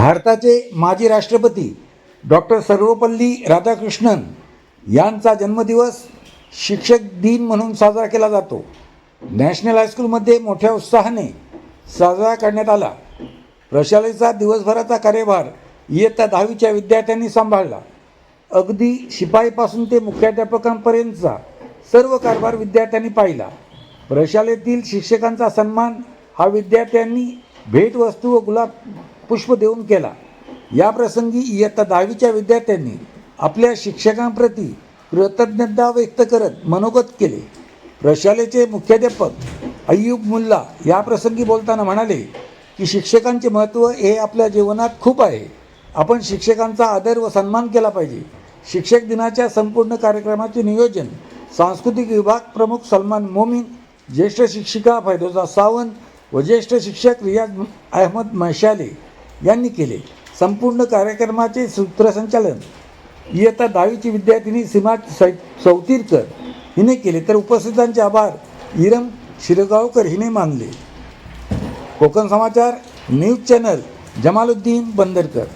भारताचे माजी राष्ट्रपती डॉक्टर सर्वपल्ली राधाकृष्णन यांचा जन्मदिवस शिक्षक दिन म्हणून साजरा केला जातो. नॅशनल हायस्कूलमध्ये मोठ्या उत्साहाने साजरा करण्यात आला. प्रशालेचा दिवसभराचा कार्यभार इयत्ता दहावीच्या विद्यार्थ्यांनी सांभाळला. अगदी शिपाईपासून ते मुख्याध्यापकांपर्यंतचा सर्व कारभार विद्यार्थ्यांनी पाहिला. प्रशालेतील शिक्षकांचा सन्मान हा विद्यार्थ्यांनी भेटवस्तू व गुलाब पुष्प देऊन केला. या प्रसंगी इयत्ता दहावीच्या विद्यार्थ्यांनी आपल्या शिक्षकांप्रती कृतज्ञता व्यक्त करत मनोगत केले. प्रशालेचे मुख्याध्यापक अय्यूब मुल्ला या प्रसंगी बोलताना म्हणाले की शिक्षकांचे महत्त्व हे आपल्या जीवनात खूप आहे. आपण शिक्षकांचा आदर व सन्मान केला पाहिजे. शिक्षक दिनाच्या संपूर्ण कार्यक्रमाचे नियोजन सांस्कृतिक विभाग प्रमुख सलमान मोमीन ज्येष्ठ शिक्षिका फैदोजा सावंत व ज्येष्ठ शिक्षक रियाज अहमद मैशाले यांनी केले. संपूर्ण कार्यक्रमाचे सूत्रसंचालन. इयत्ता दहावीची विद्यार्थिनी सीमा सै चौतीरकर हिने केले. तर उपस्थितांचे आभार. इरम शिरगावकर हिने मानले. Konkan Samachar news channel Jamaluddin Bandarkar.